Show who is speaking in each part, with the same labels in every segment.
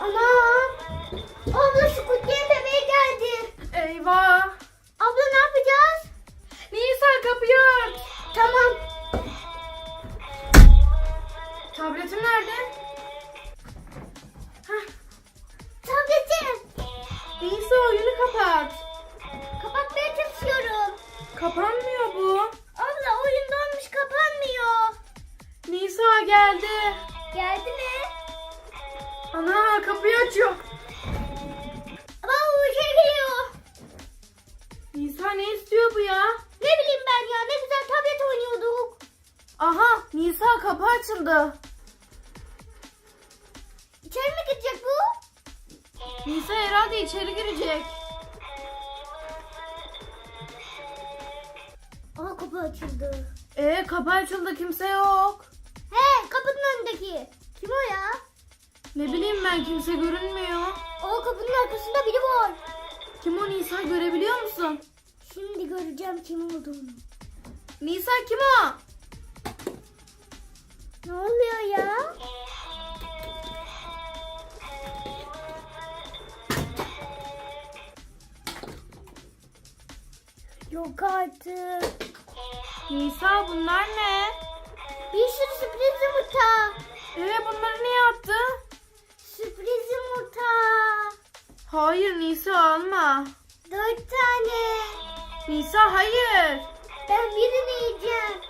Speaker 1: Anam. Abla Squid Game bebeği geldi.
Speaker 2: Eyvah. Aha Nisa kapı açıldı.
Speaker 1: İçeri mi gidecek bu?
Speaker 2: Nisa herhalde içeri girecek.
Speaker 1: Aa kapı açıldı.
Speaker 2: Ee kapı açıldı kimse yok.
Speaker 1: He kapının önündeki. Kim o ya?
Speaker 2: Ne bileyim ben kimse görünmüyor.
Speaker 1: Aa kapının arkasında biri var.
Speaker 2: Kim o Nisa görebiliyor musun?
Speaker 1: Şimdi göreceğim kim olduğunu.
Speaker 2: Nisa kim o?
Speaker 1: Ne oluyor ya? Yok artık.
Speaker 2: Nisa bunlar ne?
Speaker 1: Bir sürü sürpriz yumurta.
Speaker 2: Ee bunları niye attı?
Speaker 1: Sürpriz yumurta.
Speaker 2: Hayır Nisa alma.
Speaker 1: Dört tane.
Speaker 2: Nisa hayır.
Speaker 1: Ben birini yiyeceğim.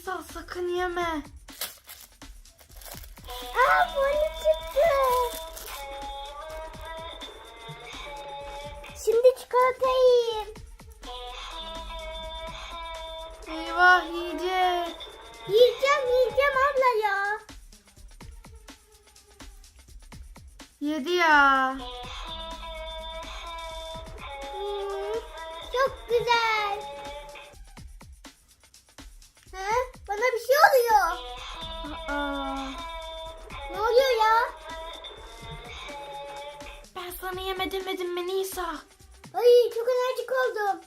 Speaker 2: Nisa sakın yeme.
Speaker 1: Aa bunu çıktı. Şimdi çikolata yiyeyim.
Speaker 2: Eyvah yiyecek.
Speaker 1: Yiyeceğim yiyeceğim abla ya.
Speaker 2: Yedi ya.
Speaker 1: Hmm, çok güzel. Bana bir şey oluyor.
Speaker 2: Aa,
Speaker 1: Ne oluyor ya?
Speaker 2: ben sana yeme demedim mi Nisa?
Speaker 1: Ay çok enerjik oldum.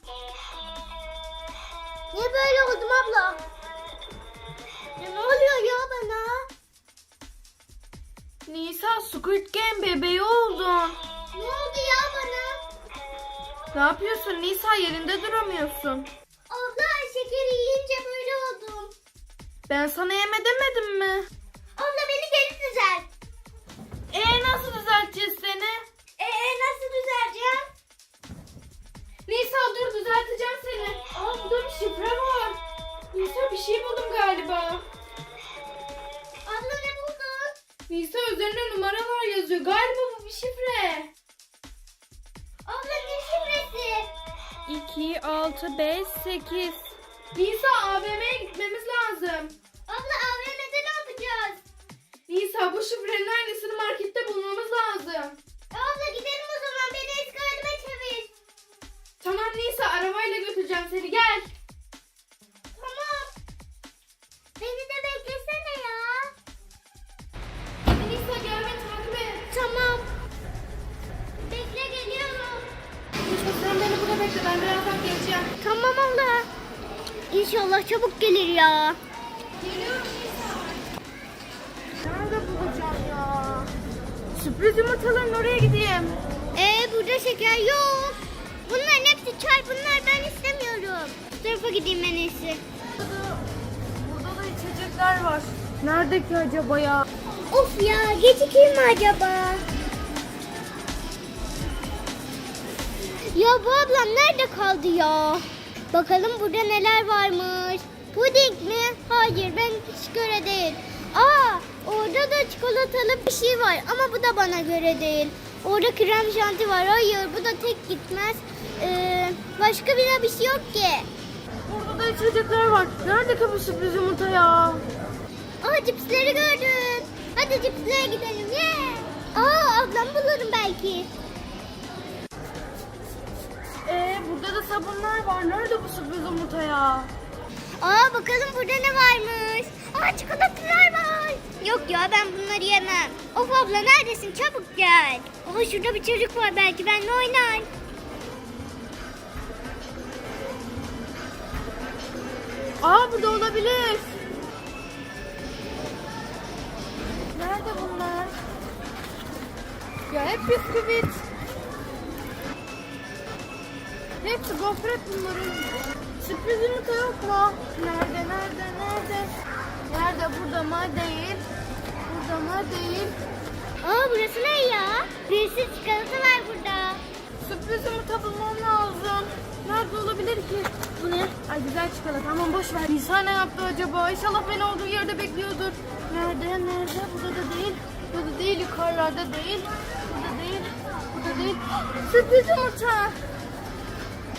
Speaker 1: Niye böyle oldum abla? Ya ne oluyor ya bana?
Speaker 2: Nisa Squid Game bebeği oldun.
Speaker 1: Ne oldu ya bana?
Speaker 2: Ne yapıyorsun Nisa yerinde duramıyorsun. Ben sana yeme demedim mi?
Speaker 1: Abla beni geri düzelt.
Speaker 2: Ee nasıl düzelteceğiz seni?
Speaker 1: Ee nasıl düzeleceğim?
Speaker 2: Nisa dur düzelteceğim seni. Aa burada bir şifre var. Nisa bir şey buldum galiba.
Speaker 1: Abla ne buldun?
Speaker 2: Nisa üzerinde numaralar yazıyor. Galiba bu bir şifre.
Speaker 1: Abla ne şifresi?
Speaker 2: 2, 6, 5, 8. Nisa AVM'ye gitmemiz lazım.
Speaker 1: Abla AVM'de ne yapacağız?
Speaker 2: Nisa bu şifrenin aynısını markette bulmamız lazım.
Speaker 1: E, abla gidelim o zaman beni eski halime çevir.
Speaker 2: Tamam Nisa arabayla götüreceğim seni gel.
Speaker 1: Tamam. Beni de İnşallah çabuk gelir ya.
Speaker 2: Geliyorum Nerede bulacağım ya? Sürpriz yumurtaların oraya gideyim.
Speaker 1: Ee burada şeker yok. Bunların hepsi çay bunlar ben istemiyorum. Bu tarafa gideyim en iyisi.
Speaker 2: Burada, burada da içecekler var. Nerede ki acaba ya?
Speaker 1: Of ya gecikeyim mi acaba? Ya bu ablam nerede kaldı ya? Bakalım burada neler varmış. Puding mi? Hayır ben hiç göre değil. Aa orada da çikolatalı bir şey var ama bu da bana göre değil. Orada krem şanti var. Hayır bu da tek gitmez. Ee, başka bir bir şey yok ki.
Speaker 2: Burada da içecekler var. Nerede kapı sürpriz yumurta ya?
Speaker 1: Aa cipsleri gördüm. Hadi cipslere gidelim. Yeah. Aa ablam bulurum belki.
Speaker 2: Burada da sabunlar var. Nerede bu sürpriz yumurta ya?
Speaker 1: Aa bakalım burada ne varmış. Aa çikolatalar var. Yok ya ben bunları yemem. Of abla neredesin çabuk gel. Aa şurada bir çocuk var belki benimle oynar.
Speaker 2: Aa burada olabilir. Nerede bunlar? Ya hep bisküvit. Hepsi gofret bunların. Sürpriz yumurta yok mu? Nerede, nerede, nerede? Nerede? Burada mı? Değil. Burada mı? Değil.
Speaker 1: Aa burası ne ya? Bir sürü çikolata var burada.
Speaker 2: Sürpriz yumurta bulmam lazım. Nerede olabilir ki? Bu ne? Ay güzel çikolata. Aman boş ver. Nisa ne yaptı acaba? İnşallah beni olduğu yerde bekliyordur. Nerede? Nerede? Burada da değil. Burada değil. Yukarılarda değil. Burada değil. Burada değil. Sürpriz yumurta.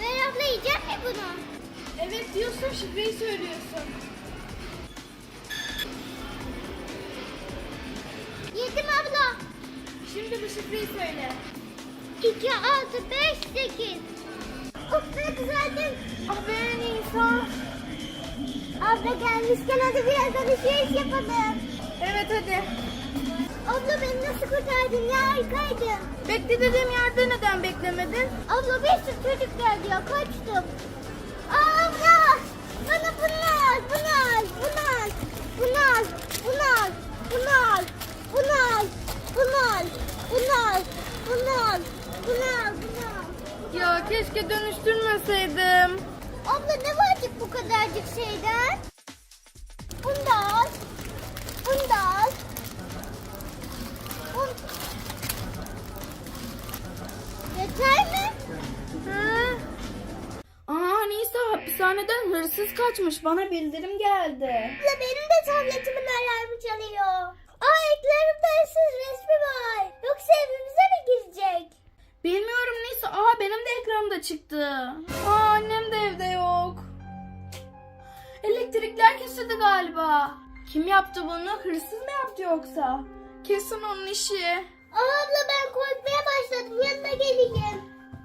Speaker 1: Ver abla yiyecek mi bunu?
Speaker 2: Evet diyorsun şifreyi söylüyorsun.
Speaker 1: Yedim abla.
Speaker 2: Şimdi bu şifreyi söyle.
Speaker 1: 2, 6, 5, 8. Of ne güzeldin.
Speaker 2: Ah be Nisa.
Speaker 1: Abla gelmişken hadi biraz alışveriş yapalım.
Speaker 2: Evet hadi.
Speaker 1: Abla beni nasıl kurtardın ya harikaydın.
Speaker 2: Bekle dediğim yerde neden beklemedin?
Speaker 1: Abla bir sürü çocuk geldi ya kaçtım. Aa, abla bana bunu al bunu al bunu al bunu al bunu al bunu al bunu al bunu al bunu al bunu al bunu al bunu al.
Speaker 2: Ya keşke dönüştürmeseydim.
Speaker 1: Abla ne varcık bu
Speaker 2: kaçmış. Bana bildirim geldi.
Speaker 1: Abla benim de tabletimin alarmı çalıyor. Aa eklerimde hırsız resmi var. Yoksa evimize mi girecek?
Speaker 2: Bilmiyorum Nisa. Aa benim de ekranımda çıktı. Aa annem de evde yok. Elektrikler kesildi galiba. Kim yaptı bunu? Hırsız mı yaptı yoksa? Kesin onun işi.
Speaker 1: Aa, abla ben korkmaya başladım. Yanına geleyim.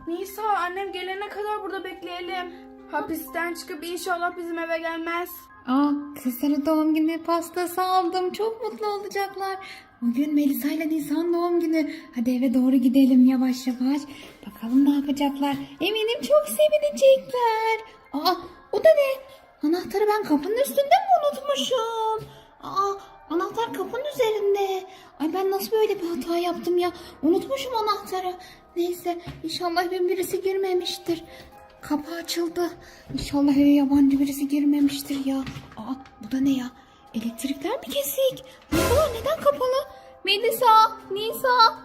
Speaker 2: Nisa annem gelene kadar burada bekleyelim. Hapisten çıkıp inşallah bizim eve gelmez.
Speaker 3: Aa, sizlere doğum günü pastası aldım. Çok mutlu olacaklar. Bugün Melisa ile Nisan doğum günü. Hadi eve doğru gidelim yavaş yavaş. Bakalım ne yapacaklar. Eminim çok sevinecekler. Aa, o da ne? Anahtarı ben kapının üstünde mi unutmuşum? Aa, anahtar kapının üzerinde. Ay ben nasıl böyle bir hata yaptım ya? Unutmuşum anahtarı. Neyse inşallah evin birisi girmemiştir. Kapı açıldı. İnşallah eve yabancı birisi girmemiştir ya. Aa bu da ne ya? Elektrikler mi kesik? Kapılar neden kapalı? Melisa, Nisa.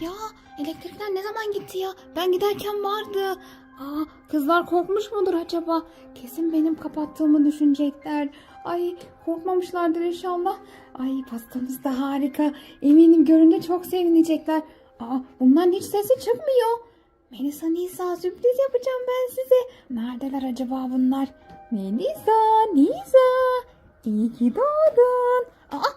Speaker 3: Ya elektrikler ne zaman gitti ya? Ben giderken vardı. Aa kızlar korkmuş mudur acaba? Kesin benim kapattığımı düşünecekler. Ay korkmamışlardır inşallah. Ay pastamız da harika. Eminim görünce çok sevinecekler. Aa bunların hiç sesi çıkmıyor. Melisa Nisa sürpriz yapacağım ben size. Neredeler acaba bunlar? Melisa, Nisa. İyi ki doğdun. Aa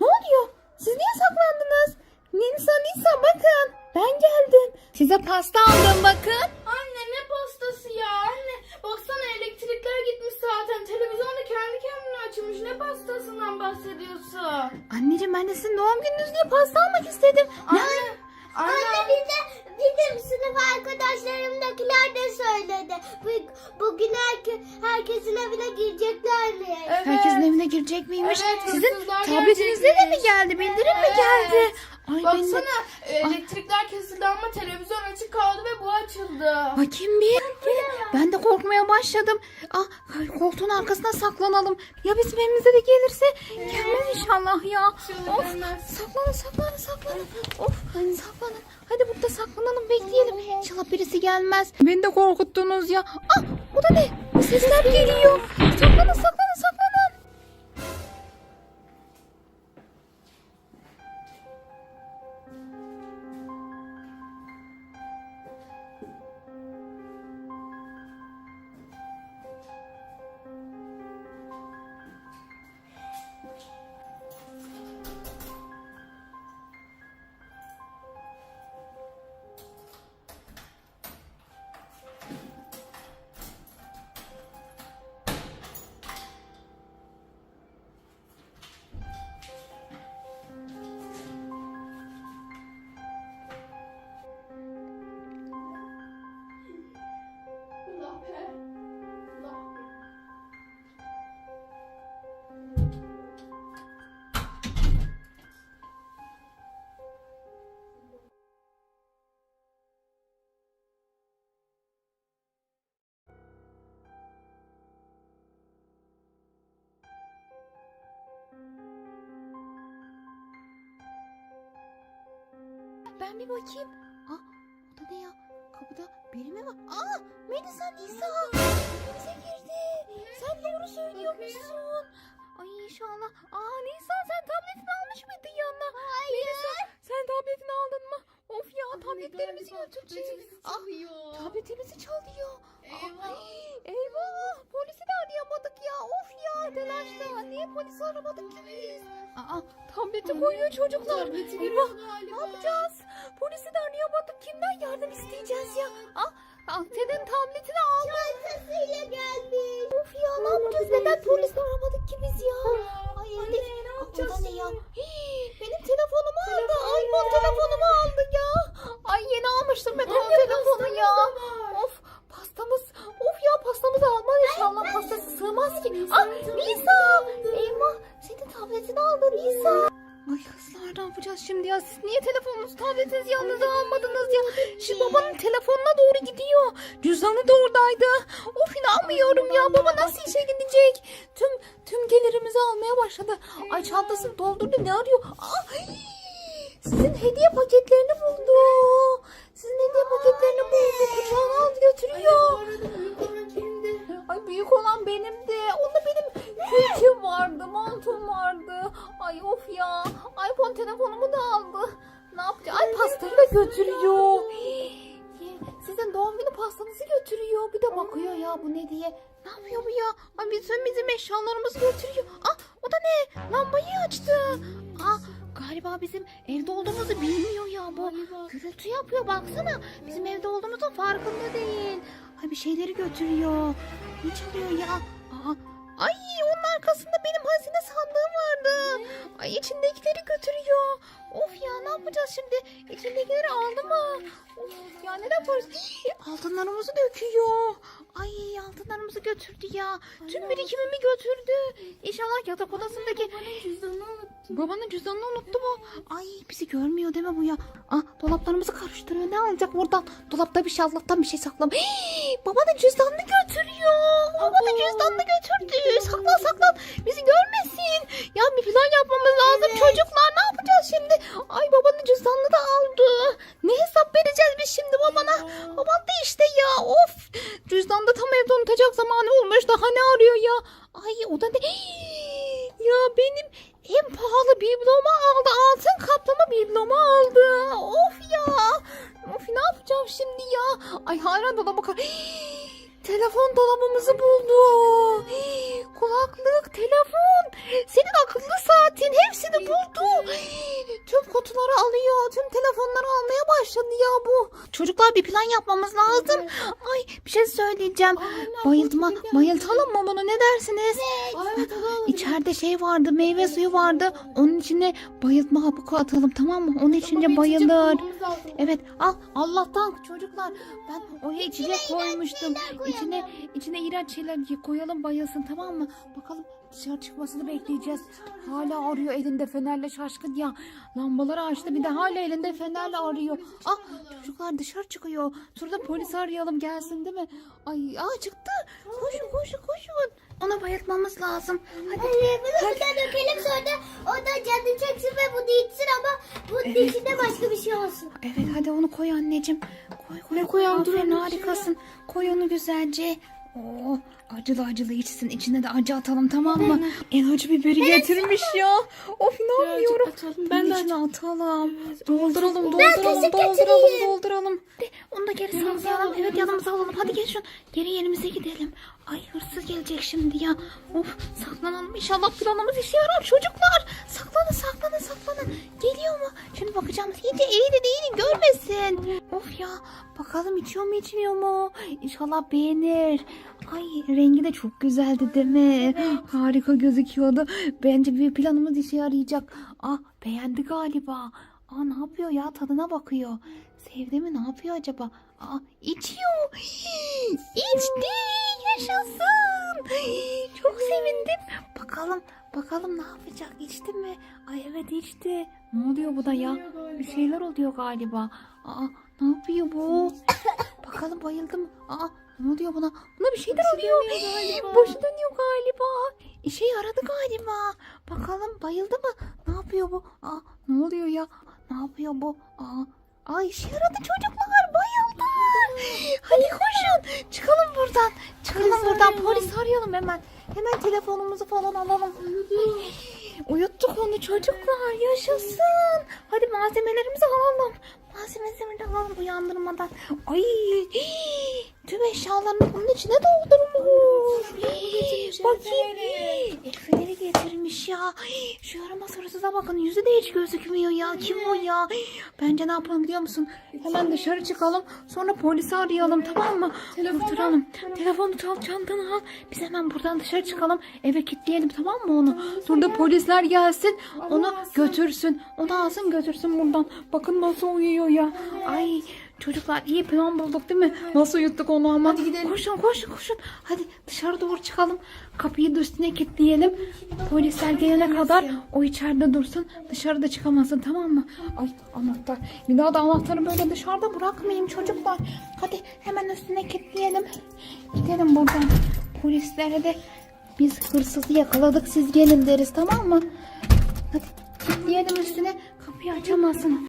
Speaker 3: ne oluyor? Siz niye saklandınız? Nisa, Nisa bakın. Ben geldim. Size pasta aldım bakın.
Speaker 2: Anne ne pastası ya anne. Baksana elektrikler gitmiş zaten. Televizyonda kendi kendine açılmış. Ne pastasından bahsediyorsun?
Speaker 3: Anneciğim ben de sizin doğum gününüz diye pasta almak istedim. Ne?
Speaker 2: Anne, Anne
Speaker 1: bir de bizim sınıf arkadaşlarımdakiler de söyledi. Bugün herke, herkesin evine girecekler mi?
Speaker 2: Evet. Herkesin
Speaker 3: evine girecek miymiş? Evet, Sizin tabletinizde de mi geldi? Bildirim evet. mi geldi?
Speaker 2: Baksana e, elektrikler kesildi ama televizyon açık kaldı ve bu açıldı.
Speaker 3: Bakayım bir. Ben de korkmaya başladım. Ah, koltuğun arkasına saklanalım. Ya bizim evimize de gelirse gelmez inşallah ya. Of, saklanın saklanın saklanın. Of, saklanın. Hadi burada saklanalım bekleyelim. İnşallah birisi gelmez. Beni de korkuttunuz ya. Ah, bu da ne? Bu sesler geliyor. Saklanın saklanın saklanın. Ben bir bakayım. Ah, o da ne ya? Kapıda biri mi var? Aa, Melisa Nisa. Evimize girdi. Sen doğru söylüyormuşsun. Ay inşallah. Aa Nisa sen tabletini almış mıydın yanına? Hayır. Melisa sen tabletini aldın mı? Of ya tabletlerimizi götürecek. Ah, tabletimizi çalıyor.
Speaker 2: Eyvah.
Speaker 3: Ay, eyvah. Polisi de arayamadık ya. Of ya telaşla. Niye polisi aramadık ki biz? Aa, tableti koyuyor çocuklar.
Speaker 2: Tableti
Speaker 3: Eyvah. Ne yapacağız? Polisi de arayamadık. Kimden yardım isteyeceğiz ya? Ah, ah senin tabletini aldı.
Speaker 1: Çantasıyla gelmiş.
Speaker 3: Of ya ne yapacağız? Neden polisi aramadık ki biz ya? Çantasını doldurdu. Ne arıyor? Ay, sizin hediye paketlerini buldu. Sizin hediye paketlerini buldu. Kucağına aldı götürüyor. Ay büyük olan benim de. Onda benim kürküm vardı, montum vardı. Ay of ya. iPhone telefonumu da aldı. Ne yapacak? Ay pastayı da götürüyor. Ye, Sizin doğum günü pastanızı götürüyor. Bir de bakıyor ya bu ne diye. Ne yapıyor bu ya? Ay bizim bizim eşyalarımızı götürüyor. Ah o da ne? Lambayı açtı. Ah galiba bizim evde olduğumuzu bilmiyor ya bu. Gürültü yapıyor baksana. Bizim evde olduğumuzun farkında değil. Ay bir şeyleri götürüyor. Ne çalıyor ya? Aa, ay onun arkasında benim hazine sandığım vardı. Ay içindekileri götürüyor. Of ya ne yapacağız şimdi? İçindekileri aldı mı? Of ya ne yaparız? Hii, Altınlarımızı döküyor. Ay altınlarımızı götürdü ya. Tüm birikimimi götürdü. İnşallah yatak odasındaki
Speaker 2: Babanın cüzdanını unuttum.
Speaker 3: Babanın cüzdanını unuttu mu? Ay bizi görmüyor mi bu ya? Ah dolaplarımızı karıştırıyor. Ne alacak buradan? Dolapta bir şey Allah'tan bir şey saklam. Hii, babanın cüzdanını götürüyor. Babanın cüzdanını götürdü. Saklan saklan. Bizi görmesin. Ya bir plan yapmamız lazım çocuklar. Ne yapacağız şimdi? Ay babanın cüzdanını da aldı. Ne hesap vereceğiz biz şimdi babana? Baban da işte ya. Of. Cüzdanda tam evde unutacak zamanı olmuş. Daha ne arıyor ya? Ay o da ne? Hii, ya benim en pahalı biblomu aldı. Altın kaplama biblomu aldı. Of ya. Of ne yapacağım şimdi ya? Ay hala dolaba Telefon dolabımızı buldu. Çocuklar bir plan yapmamız lazım. Ay bir şey söyleyeceğim. Bayıltma, bayıltalım mı bunu ne dersiniz?
Speaker 2: Evet.
Speaker 3: İçeride şey vardı, meyve suyu vardı. Onun içine bayıltma hapı atalım tamam mı? Onun içince bayılır. Evet al Allah'tan çocuklar ben oraya içecek koymuştum. İçine içine iğrenç şeyler koyalım bayılsın tamam mı? Bakalım dışarı çıkmasını bekleyeceğiz. Hala arıyor elinde fenerle şaşkın ya. Lambaları açtı bir de hala elinde fenerle arıyor. Ah çocuklar dışarı çıkıyor. Şurada polisi arayalım gelsin değil mi? Ay aa çıktı. Koşun koşun koşun. Ona bayıltmamız lazım. Hadi.
Speaker 1: Bunu burada dökelim sonra o da canı çeksin ve bunu içsin ama bunun
Speaker 3: Evet.
Speaker 1: içinde başka bir şey olsun.
Speaker 3: Evet hadi onu koy anneciğim. Koy koy.
Speaker 2: Ne koyalım?
Speaker 3: Aferin
Speaker 2: Dur,
Speaker 3: harikasın. Koy onu güzelce. Oo, acılı acılı içsin. İçine de acı atalım tamam mı? En acı biberi getirmiş ya. Of inanmıyorum.
Speaker 2: Birazcık atalım.
Speaker 3: Ben
Speaker 2: Ben
Speaker 3: de içine atalım. Dolduralım, dolduralım, dolduralım, dolduralım. De, onu da geri
Speaker 2: Yanımıza alalım.
Speaker 3: Evet yanımıza alalım. Hadi gel şun. Geri yerimize gidelim. Ay hırsız gelecek şimdi ya. Of saklanalım. İnşallah planımız işe yarar çocuklar. Saklanın, saklanın, saklanın. Geliyor mu? Şimdi bakacağım. İyice eğri değilim görmesin. Of ya. Bakalım içiyor mu içmiyor mu? İnşallah beğenir. Ay rengi de çok güzeldi değil mi? Harika gözüküyordu. Bence bir planımız işe yarayacak. Ah beğendi galiba. Aa ne yapıyor ya tadına bakıyor. Sevdi mi ne yapıyor acaba? Aa içiyor. İçti. Yaşasın. Çok sevindim. Bakalım bakalım ne yapacak? İçti mi? Ay evet içti. Ne oluyor bu da ya? Bir şeyler oluyor galiba. Aa ne yapıyor bu? Bakalım bayıldı mı? Aa ne oluyor buna? Buna bir şeyler oluyor. Başı dönüyor galiba. İşe yaradı galiba. Bakalım bayıldı mı? Ne yapıyor bu? Aa ne oluyor ya? Ne yapıyor bu? Aa Aa işe yaradı çocuklar bayıldı. Hadi koşun. Çıkalım buradan. Çıkalım
Speaker 2: Polis
Speaker 3: buradan.
Speaker 2: arayalım.
Speaker 3: Polis arayalım hemen. Hemen telefonumuzu falan alalım. Ay, Uyuttuk onu çocuklar. Yaşasın. Hadi malzemelerimizi alalım. Malzemelerimizi alalım uyandırmadan. Ay tüm eşyalarını bunun içine doldurmuş. Bakayım. El feneri getirmiş ya. Şu yaramaz hırsıza bakın. Yüzü de hiç gözükmüyor ya. Kim o ya? Bence ne yapalım biliyor musun? Hemen dışarı çıkalım. Sonra polisi arayalım tamam mı? Kurtaralım. Telefonu çal çantana al. Biz hemen buradan dışarı çıkalım. Eve kilitleyelim tamam mı onu? Sonra polisler gelsin. Onu götürsün. Onu alsın götürsün buradan. Bakın nasıl uyuyor ya. Ay Çocuklar iyi plan bulduk değil mi? Nasıl yuttuk onu ama.
Speaker 2: Hadi gidelim.
Speaker 3: Koşun koşun koşun. Hadi dışarı doğru çıkalım. Kapıyı da üstüne kilitleyelim. Polisler gelene kadar o içeride dursun. Dışarıda çıkamasın tamam mı? Ay anahtar. Bir daha da anahtarı böyle dışarıda bırakmayayım çocuklar. Hadi hemen üstüne kilitleyelim. Gidelim buradan. Polislere de biz hırsızı yakaladık siz gelin deriz tamam mı? Hadi kilitleyelim üstüne. Kapıyı açamazsın.